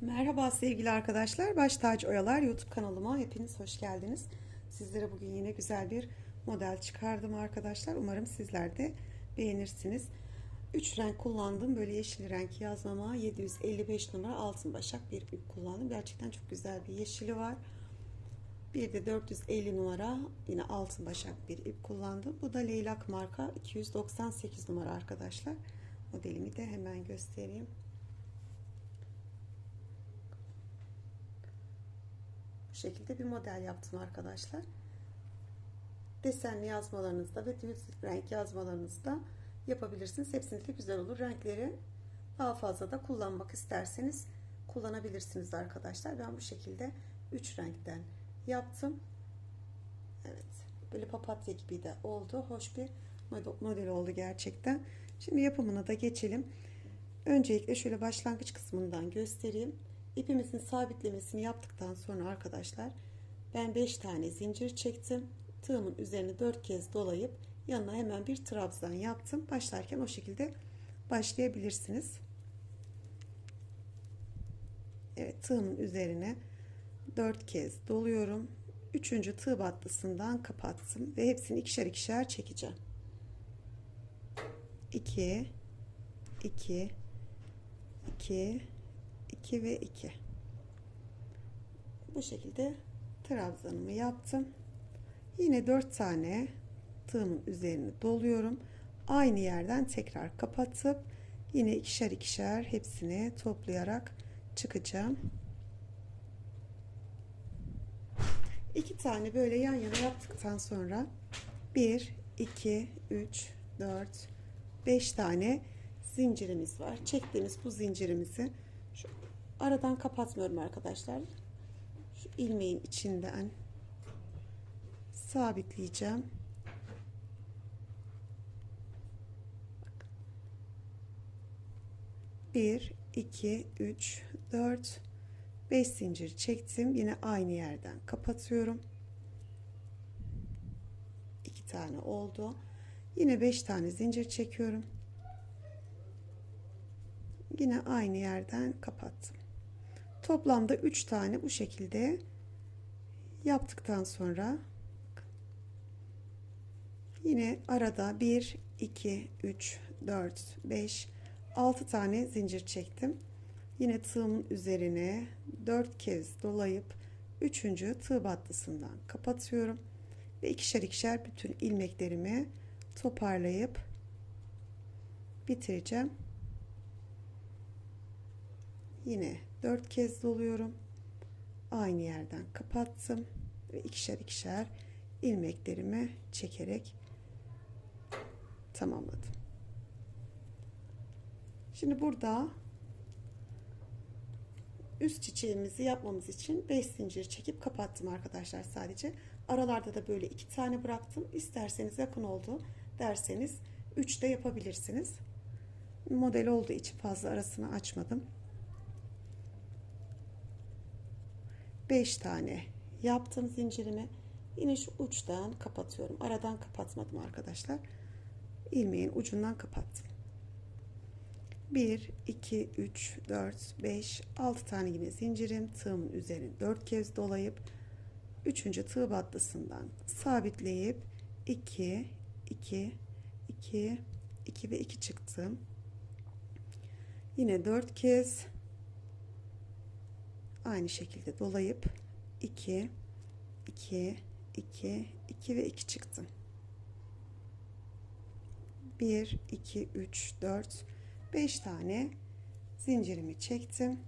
Merhaba sevgili arkadaşlar. Baş Tacı Oyalar YouTube kanalıma hepiniz hoş geldiniz. Sizlere bugün yine güzel bir model çıkardım arkadaşlar. Umarım sizler de beğenirsiniz. 3 renk kullandım. Böyle yeşil renk yazmama 755 numara altın başak bir ip kullandım. Gerçekten çok güzel bir yeşili var. Bir de 450 numara yine altın başak bir ip kullandım. Bu da Leylak marka 298 numara arkadaşlar. Modelimi de hemen göstereyim. Şekilde bir model yaptım arkadaşlar. Desenli yazmalarınızda ve düz renk yazmalarınızda yapabilirsiniz. Hepsinde de güzel olur. Renkleri daha fazla da kullanmak isterseniz kullanabilirsiniz arkadaşlar. Ben bu şekilde 3 renkten yaptım. Evet. Böyle papatya gibi de oldu. Hoş bir model oldu gerçekten. Şimdi yapımına da geçelim. Öncelikle şöyle başlangıç kısmından göstereyim. İpimizin sabitlemesini yaptıktan sonra arkadaşlar ben 5 tane zincir çektim. Tığımın üzerine 4 kez dolayıp yanına hemen bir trabzan yaptım. Başlarken o şekilde başlayabilirsiniz. Evet tığımın üzerine 4 kez doluyorum. Üçüncü tığ battısından kapattım ve hepsini ikişer ikişer çekeceğim. 2 2 2 2 ve 2 bu şekilde trabzanımı yaptım. Yine 4 tane tığımın üzerine doluyorum. Aynı yerden tekrar kapatıp yine ikişer ikişer hepsini toplayarak çıkacağım. İki tane böyle yan yana yaptıktan sonra 1 2 3 4 5 tane zincirimiz var. Çektiğimiz bu zincirimizi aradan kapatmıyorum arkadaşlar. Şu ilmeğin içinden sabitleyeceğim. Bir, iki, üç, dört, beş zincir çektim. Yine aynı yerden kapatıyorum. İki tane oldu. Yine beş tane zincir çekiyorum. Yine aynı yerden kapattım. Toplamda 3 tane bu şekilde yaptıktan sonra yine arada 1 2 3 4 5 6 tane zincir çektim. Yine tığımın üzerine 4 kez dolayıp 3. tığ battısından kapatıyorum ve ikişer ikişer bütün ilmeklerimi toparlayıp bitireceğim. Yine 4 kez doluyorum. Aynı yerden kapattım ve ikişer ikişer ilmeklerimi çekerek tamamladım. Şimdi burada üst çiçeğimizi yapmamız için 5 zincir çekip kapattım arkadaşlar sadece. Aralarda da böyle iki tane bıraktım. İsterseniz yakın oldu derseniz 3 de yapabilirsiniz. Model olduğu için fazla arasını açmadım. 5 tane yaptım zincirimi. Yine şu uçtan kapatıyorum. Aradan kapatmadım arkadaşlar. ilmeğin ucundan kapattım. 1 2 3 4 5 6 tane yine zincirim tığımın üzerine 4 kez dolayıp 3. tığ battısından sabitleyip 2 2 2 2 ve 2 çıktım. Yine 4 kez aynı şekilde dolayıp 2 2 2 2 ve 2 çıktım. 1 2 3 4 5 tane zincirimi çektim.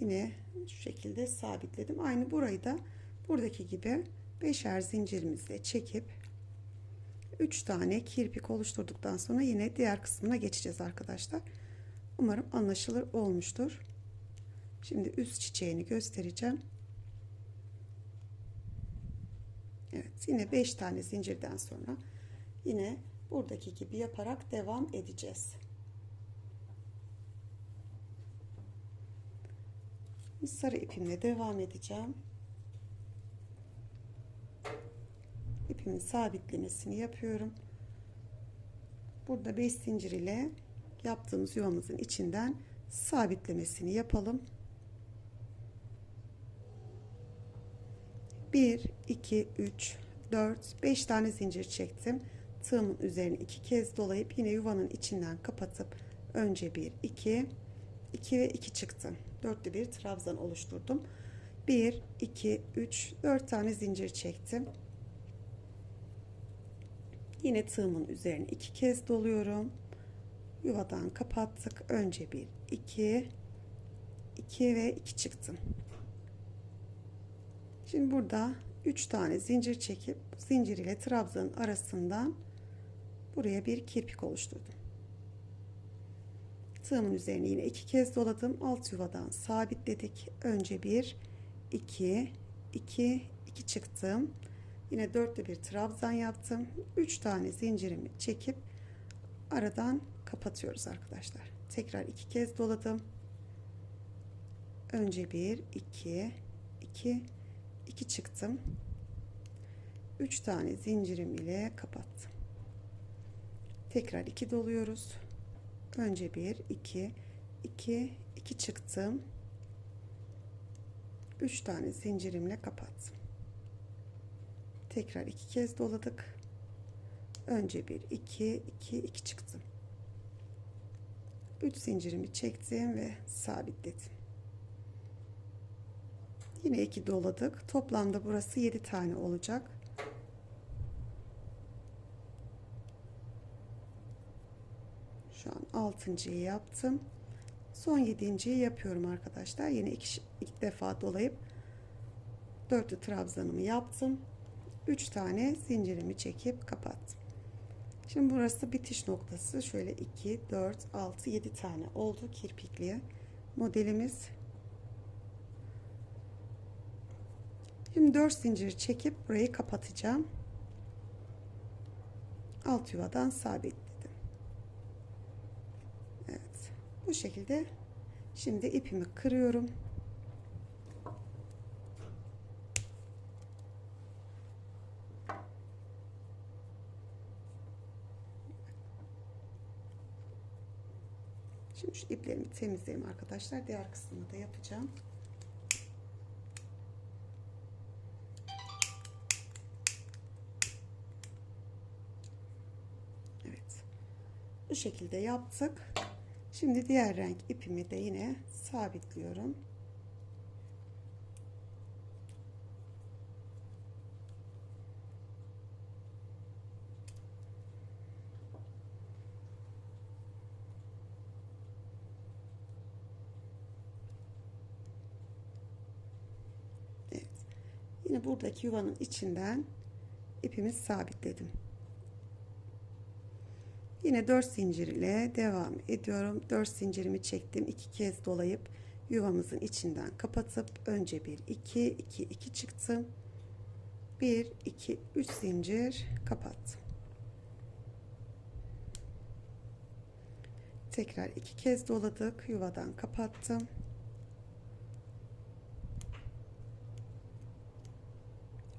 Yine şu şekilde sabitledim. Aynı burayı da buradaki gibi beşer zincirimizle çekip 3 tane kirpik oluşturduktan sonra yine diğer kısmına geçeceğiz arkadaşlar. Umarım anlaşılır olmuştur. Şimdi üst çiçeğini göstereceğim. Evet yine 5 tane zincirden sonra yine buradaki gibi yaparak devam edeceğiz. Sarı ipimle devam edeceğim. İpimin sabitlemesini yapıyorum. Burada 5 zincir ile yaptığımız yuvamızın içinden sabitlemesini yapalım. 1 2 3 4 5 tane zincir çektim. Tığımın üzerine iki kez dolayıp yine yuvanın içinden kapatıp önce 1 2 2 ve 2 çıktım. Dörtlü bir trabzan oluşturdum. 1 2 3 4 tane zincir çektim. Yine tığımın üzerine iki kez doluyorum. Yuvadan kapattık. Önce 1 2 2 ve 2 çıktım. Şimdi burada 3 tane zincir çekip zincir ile trabzanın arasından buraya bir kirpik oluşturdum. Tığımın üzerine yine iki kez doladım. Alt yuvadan sabitledik. Önce 1 2 2 2 çıktım. Yine dörtlü bir trabzan yaptım. 3 tane zincirimi çekip aradan kapatıyoruz arkadaşlar. Tekrar iki kez doladım. Önce 1 2 2 2 çıktım. 3 tane zincirim ile kapattım. Tekrar 2 doluyoruz. Önce 1 2 2 2 çıktım. 3 tane zincirimle kapattım. Tekrar 2 kez doladık. Önce 1 2 2 2 çıktım. 3 zincirimi çektim ve sabitledim. Yine 2 doladık. Toplamda burası 7 tane olacak. Şu an 6.yı yaptım. Son 7.yi yapıyorum arkadaşlar. Yine iki, ilk defa dolayıp dörtlü trabzanımı yaptım. 3 tane zincirimi çekip kapattım. Şimdi burası bitiş noktası. Şöyle 2, 4, 6, 7 tane oldu kirpikli modelimiz. Şimdi 4 zincir çekip burayı kapatacağım. Alt yuvadan sabitledim. Evet. Bu şekilde şimdi ipimi kırıyorum. Şimdi şu iplerimi temizleyeyim arkadaşlar. Diğer kısmını da yapacağım. Evet. Bu şekilde yaptık. Şimdi diğer renk ipimi de yine sabitliyorum. Evet. Yine buradaki yuvanın içinden ipimi sabitledim. Yine 4 zincir ile devam ediyorum. 4 zincirimi çektim. 2 kez dolayıp yuvamızın içinden kapatıp önce 1 2 2 2 çıktım. 1 2 3 zincir kapattım. Tekrar iki kez doladık. Yuvadan kapattım.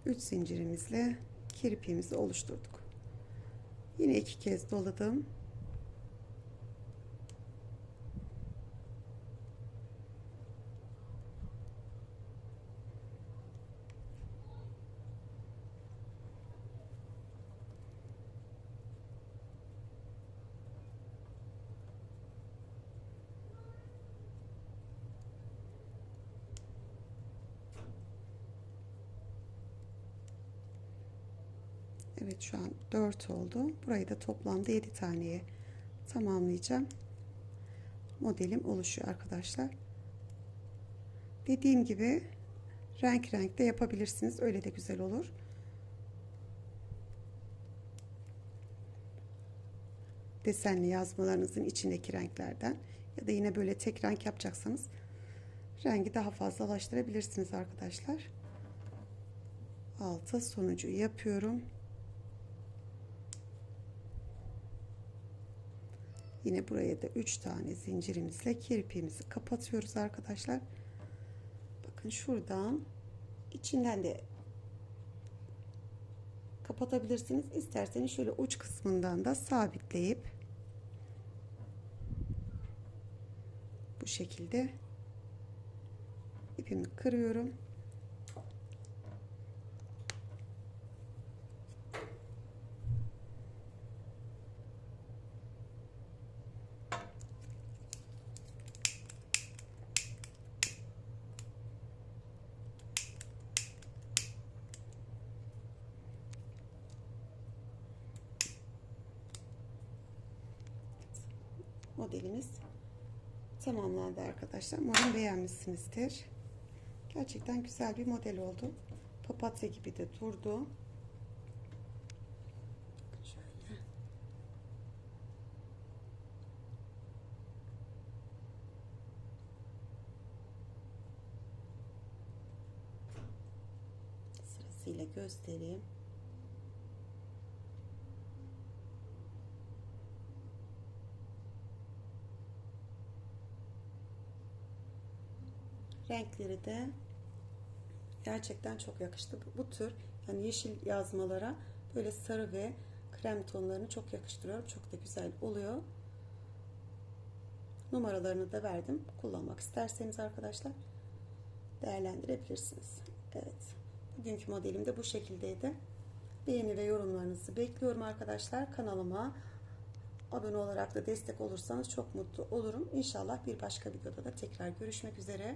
Üç zincirimizle kirpiğimizi oluşturduk. Yine iki kez doladım. Evet şu an 4 oldu. Burayı da toplamda 7 taneye tamamlayacağım. Modelim oluşuyor arkadaşlar. Dediğim gibi renk renk de yapabilirsiniz. Öyle de güzel olur. Desenli yazmalarınızın içindeki renklerden ya da yine böyle tek renk yapacaksanız rengi daha fazlalaştırabilirsiniz arkadaşlar. Altı sonucu yapıyorum. Yine buraya da 3 tane zincirimizle kirpiğimizi kapatıyoruz arkadaşlar. Bakın şuradan içinden de kapatabilirsiniz. İsterseniz şöyle uç kısmından da sabitleyip bu şekilde ipimi kırıyorum. Modelimiz tamamlandı arkadaşlar. Umarım beğenmişsinizdir. Gerçekten güzel bir model oldu. Papatya gibi de durdu. Şöyle. Sırasıyla göstereyim. Renkleri de gerçekten çok yakıştı. Bu, bu tür yani yeşil yazmalara böyle sarı ve krem tonlarını çok yakıştırıyorum. Çok da güzel oluyor. Numaralarını da verdim. Kullanmak isterseniz arkadaşlar değerlendirebilirsiniz. Evet. Bugünkü modelim de bu şekildeydi. Beğeni ve yorumlarınızı bekliyorum arkadaşlar. Kanalıma abone olarak da destek olursanız çok mutlu olurum. İnşallah bir başka videoda da tekrar görüşmek üzere.